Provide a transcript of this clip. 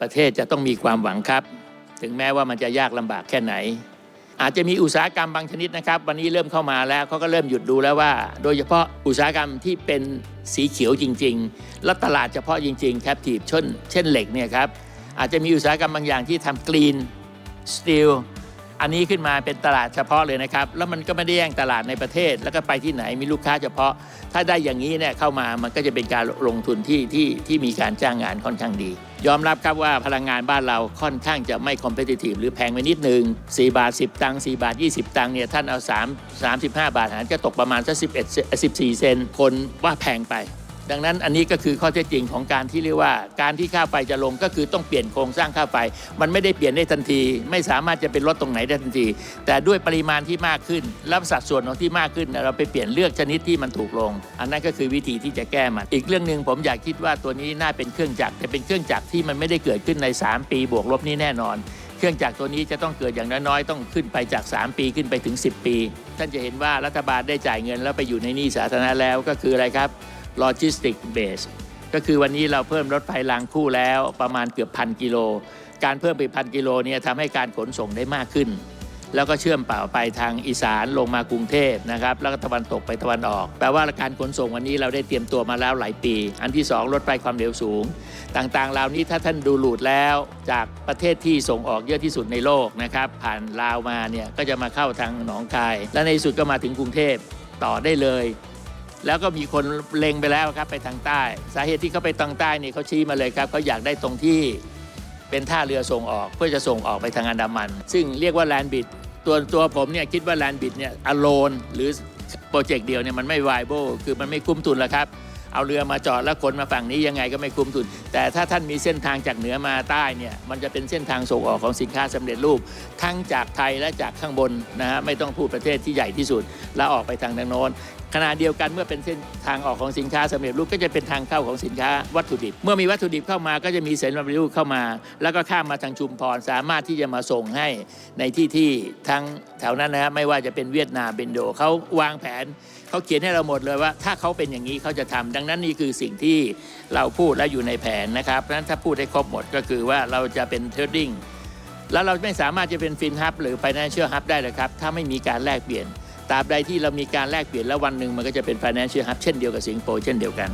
ประเทศจะต้องมีความหวังครับ ถึงแม้ว่ามันจะยากลำบากแค่ไหน อาจจะมีอุตสาหกรรมบางชนิดนะครับ วันนี้เริ่มเข้ามาแล้วเขาก็เริ่มหยุดดูแล้วว่า โดยเฉพาะอุตสาหกรรมที่เป็นสีเขียวจริง ๆ และตลาดเฉพาะจริงๆแคปทีฟเช่นเช่นเหล็กเนี่ยครับอาจจะมีอุตสาหกรรมบางอย่างที่ทำกรีนสตีล อันนี้ขึ้นมาเป็นตลาดเฉพาะเลยนะครับ แล้วมันก็ไม่ได้แย่งตลาดในประเทศ แล้วก็ไปที่ไหนมีลูกค้าเฉพาะ ถ้าได้อย่างนี้เนี่ยเข้ามามันก็จะเป็นการลงทุนที่ที่ที่มีการจ้างงานค่อนข้างดี ยอมรับครับว่าพลังงานบ้านเราค่อนข้างจะไม่คอมเพ t i t i v e หรือแพงไปนิดนึง 4 บาท 10 ตังค์4บาท 20 ตังค์เนี่ยท่านเอา 3 35 บาทหารก็ตกประมาณสัก11เซ14 เซนคนว่าแพงไป ดังนั้นอันนี้ก็คือข้อเท็จจริงของการที่เรียกว่า การที่ค่าไฟจะลงก็คือต้องเปลี่ยนโครงสร้างค่าไฟ มันไม่ได้เปลี่ยนได้ทันที ไม่สามารถจะเป็นลดตรงไหนได้ทันที แต่ด้วยปริมาณที่มากขึ้นและสัดส่วนของที่มากขึ้น เราไปเปลี่ยนเลือกชนิดที่มันถูกลง อันนั้นก็คือวิธีที่จะแก้มันอีกเรื่องหนึ่งผมอยากคิดว่าตัวนี้น่าเป็นเครื่องจักรแต่เป็นเครื่องจักรที่มันไม่ได้เกิดขึ้นใน 3 ปีบวกลบนี้แน่นอนเครื่องจักรตัวนี้จะต้องเกิดอย่างน้อยๆต้องขึ้นไปจาก 3 ปีขึ้นไปถึง 10 ปี ท่านจะเห็นว่ารัฐบาลได้จ่ายเงินแล้วไปอยู่ในหนี้สาธารณะแล้วก็คืออะไรครับ logistic base ก็คือวันนี้เราเพิ่มรถไฟรางคู่แล้วประมาณเกือบพันกิโล การเพิ่มไปพันกิโลเนี่ยทำให้การขนส่งได้มากขึ้น แล้วก็เชื่อมเปล่าไปทางอีสานลงมากรุงเทพนะครับ แล้วก็ตะวันตกไปตะวันออก แปลว่าการขนส่งวันนี้เราได้เตรียมตัวมาแล้วหลายปี อันที่สองรถไฟความเร็วสูง ต่างๆเหล่านี้ถ้าท่านดูหลูดแล้วจากประเทศที่ส่งออกเยอะที่สุดในโลกนะครับผ่านลาวมาเนี่ยก็จะมาเข้าทางหนองคาย และในสุดก็มาถึงกรุงเทพต่อได้เลย แล้วก็มีคนเล็งไปแล้วครับไปทางใต้ สาเหตุที่เขาไปทางใต้นี่เขาชี้มาเลยครับเขาอยากได้ตรงที่เป็นท่าเรือส่งออกเพื่อจะส่งออกไปทางอันดามัน ซึ่งเรียกว่าแลนบิดตัวตัวผมเนี่ยคิดว่าแลนบิดเนี่ยอโลนหรือโปรเจกต์เดียวเนี่ยมันไม่ไวโบคือมันไม่คุ้มทุนแล้วครับ เอาเรือมาจอดแล้วคนมาฝั่งนี้ยังไงก็ไม่คุ้มทุน แต่ถ้าท่านมีเส้นทางจากเหนือมาใต้เนี่ยมันจะเป็นเส้นทางส่งออกของสินค้าสำเร็จรูป ทั้งจากไทยและจากข้างบนนะฮะไม่ต้องพูดประเทศที่ใหญ่ที่สุด แล้วออกไปทางทางโน้นขณะเดียวกันเมื่อเป็นเส้นทางออกของสินค้าสำเร็จรูปก็จะเป็นทางเข้าของสินค้าวัตถุดิบ เมื่อมีวัตถุดิบเข้ามาก็จะมีเส้นสำเร็จรูเข้ามา แล้วก็ข้ามมาทางชุมพรสามารถที่จะมาส่งให้ในที่ที่ทั้งแถวนั้นนะฮะไม่ว่าจะเป็นเวียดนามเบนโดเขาวางแผนเขาเขียนให้เราหมดเลยว่า ถ้าเขาเป็นอย่างนี้เขาจะทำดังนั้นนี่คือสิ่งที่เราพูดและอยู่ในแผนนะครับเพราะฉะนั้นถ้าพูดให้ครบหมดก็คือว่าเราจะเป็นเทรดดิ้งแล้วเราไม่สามารถจะเป็นฟินฮับหรือ Financial Hub ได้เลยครับ ถ้าไม่มีการแลกเปลี่ยน ตราบใดที่เรามีการแลกเปลี่ยนแล้ววันหนึ่งมันก็จะเป็น Financial Hub เช่นเดียวกับสิงคโปร์เช่นเดียวกัน